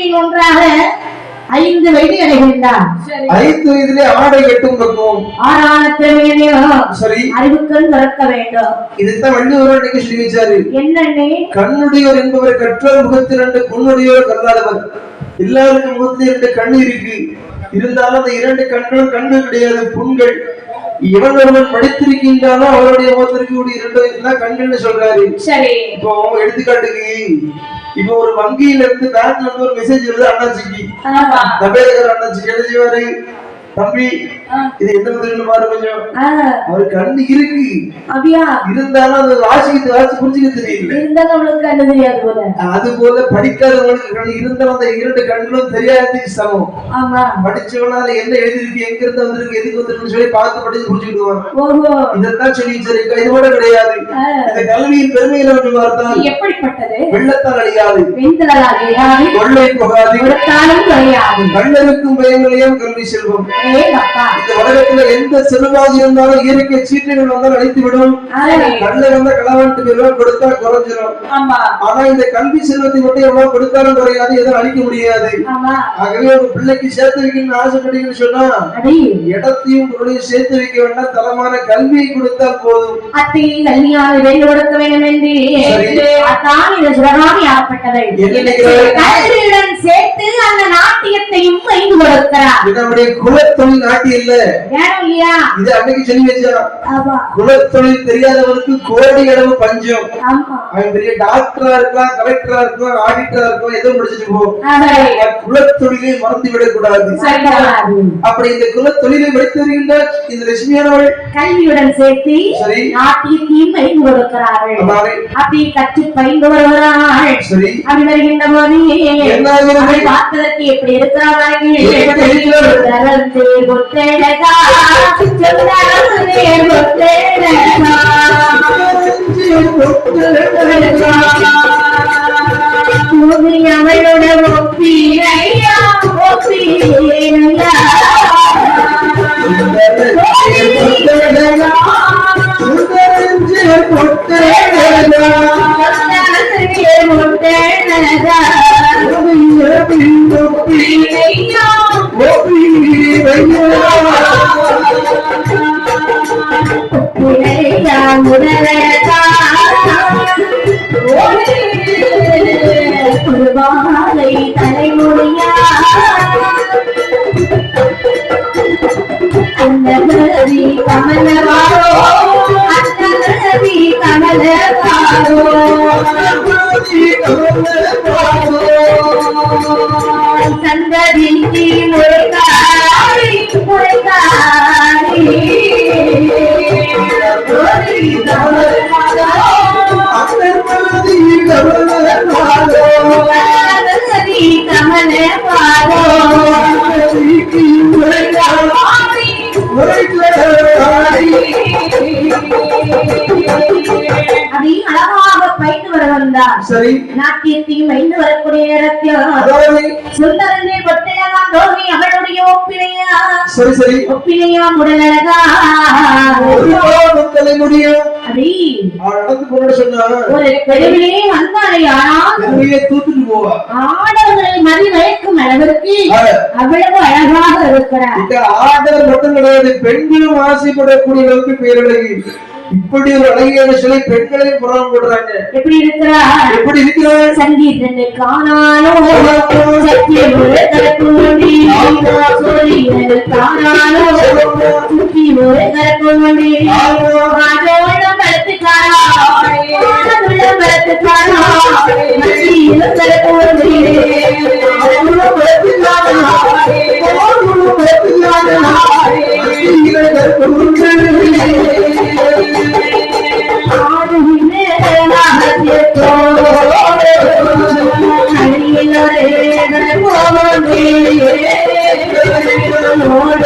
மீன் ஒன்றாக ஐந்து வயது அடைகின்றார் ஐந்து வயதிலே ஆடை பக்குவம் ஆறான சரி. அறிவுக்கள் திறக்க வேண்டும். இதைத்தான் வள்ளுவர் அன்னைக்கு சொல்லி வச்சாரு என்னன்னே கண்ணுடையோர் என்பவர் கற்றோர் முகத்தில் ரெண்டு பொண்ணுடையோர் கல்லாதவர். எல்லாருக்கும் முகத்தில் இரண்டு கண்ணு இருக்கு. இருந்தாலும் அந்த இரண்டு கண்களும் கண்ணு கிடையாது புண்கள். எவன் ஒருவன் படித்திருக்கின்றானோ அவருடைய முகத்திற்கு இரண்டு தான் கண்கள்னு சொல்றாரு. சரி. இப்போ எடுத்துக்காட்டுக்கு இப்போ ஒரு வங்கியில இருந்து பேங்க்ல இருந்து ஒரு மெசேஜ் வருது அண்ணாச்சிக்கு. ஆமா. தபேகர் அண்ணாச்சிக்கு என்ன செய்வாரு? தம்பி. இது என்ன பதில்னு பாரு கொஞ்சம். அவர் கண்ணு இருக்கு அப்படியா? இருந்தாலும் அது வாசிக்க வாசி புரிஞ்சுக்க தெரியல. இருந்தாலும் நம்மளுக்கு கண்டு தெரியாது போல. அது போல படிக்காதவங்களுக்கு கண் இருந்தாலும் அந்த இரண்டு கண்களும் தெரியாததுக்கு சமம். ஆமா. படிச்சவனால என்ன எழுதிருக்கு எங்க இருந்து வந்திருக்கு எதுக்கு வந்திருக்குன்னு சொல்லி பார்த்து படிச்சு புரிஞ்சுக்கிடுவான் ஓஹோ இதைத்தான் சொல்லி வச்சிருக்க இது கூட கிடையாது இந்த கல்வியின் பெருமையில ஒன்று பார்த்தால் எப்படிப்பட்டது? வெள்ளத்தால் அழியாது. வெண்தலால் இடாது கொள்ளை போகாது. கண்ணருக்கும் பயங்களையும் கல்வி செல்வம். இந்த உலகத்துல எந்த செல்வாதி இருந்தாலும் இயற்கை சீட்டுகள் வந்தால் அழைத்து விடும் கண்ணை வந்தா களவாண்டு போயிடும் கொடுத்தா குறைஞ்சிரும். ஆமா. ஆனா இந்த கல்வி செல்வத்தை மட்டும் எவ்வளவு கொடுத்தாலும் குறையாது எதுவும் அழிக்க முடியாது. ஆகவே ஒரு பிள்ளைக்கு சேர்த்து வைக்கணும்னு ஆசைப்பட்டீங்கன்னு சொன்னா இடத்தையும் பொருளையும் சேர்த்து வைக்க வேண்டாம் தரமான கல்வியை கொடுத்தால் போதும். அத்தை கல்யாணம் வெள்ளி கொடுக்க வேண்டும் என்று சரி. அதான் இது சிவகாமி ஆகப்பட்டதை சேர்த்து அந்த நாட்டியத்தையும் வைத்து கொடுக்கிறார். இது நம்முடைய குலத்தொழில் நாட்டி இல்ல. இது அன்னைக்கு சொல்லி குலத்தொழில் தெரியாதவனுக்கு கோடி அளவு பஞ்சம். ஆமா. அவன் பெரிய டாக்டரா இருக்கலாம் கலெக்டரா இருக்கலாம் ஆடிட்டரா இருக்கலாம் ஏதோ முடிச்சுட்டு போ. ஆமா. அவன் குலத்தொழிலை மறந்து விடக்கூடாது. அப்படி இந்த குலத்தொழிலை படித்து வருகின்ற இந்த லட்சுமியானவள் கல்வியுடன் சேர்த்து சரி. கொடுக்கிறார்கள். அம்மாவே, அப்படி கற்று பயின்று வருகிறாள் சரி. அப்படி வருகின்ற போது பார்ப்பதற்கு எப்படி இருக்கிறார்கள்? எப்படி இருக்கிறார்கள்? சுந்தரந்தே ஒத்தழகா, சுந்தரந்தே ஒத்தழகா. தூவி அவளோட ஒப்பினையா, ஒப்பினையா. சுந்தரந்தே தலைமொழியா அன்னகரி கமலவாரோ அன்னகரி கமலவாரோ சந்ததிக்கு முறைகாரி முறைகாரி சந்ததி பயின்று வர வந்தார் சரி நாட்டியத்தையும் வைந்து வரக்கூடிய நேரத்தில் சுந்தரனே ஒத்தையகா தோல்வி அவளுடைய ஒப்பினையா? சரி சரி. ஒப்பினையா ஒரு பாவம் தலைமுடியும் ஒரு பெருவிலே வந்தாரே ஆனால் பெருமையை தூத்துட்டு போவா ஆடவர்களை மதி மயக்கும் அளவிற்கு. அவ்வளவு அழகாக இருக்கிறார். ஆடவர் மட்டும் கிடையாது பெண்களும் ஆசைப்படக்கூடிய அளவுக்கு பேரழகி இப்படி ஒரு அழகியான சிலை பெண்களையும் புறம் போடுறாங்க. எப்படி இருக்கிறார்? எப்படி இருக்கிறார்? சங்கீதனை காணாலோ சத்தியம் காணாலோ ஒரு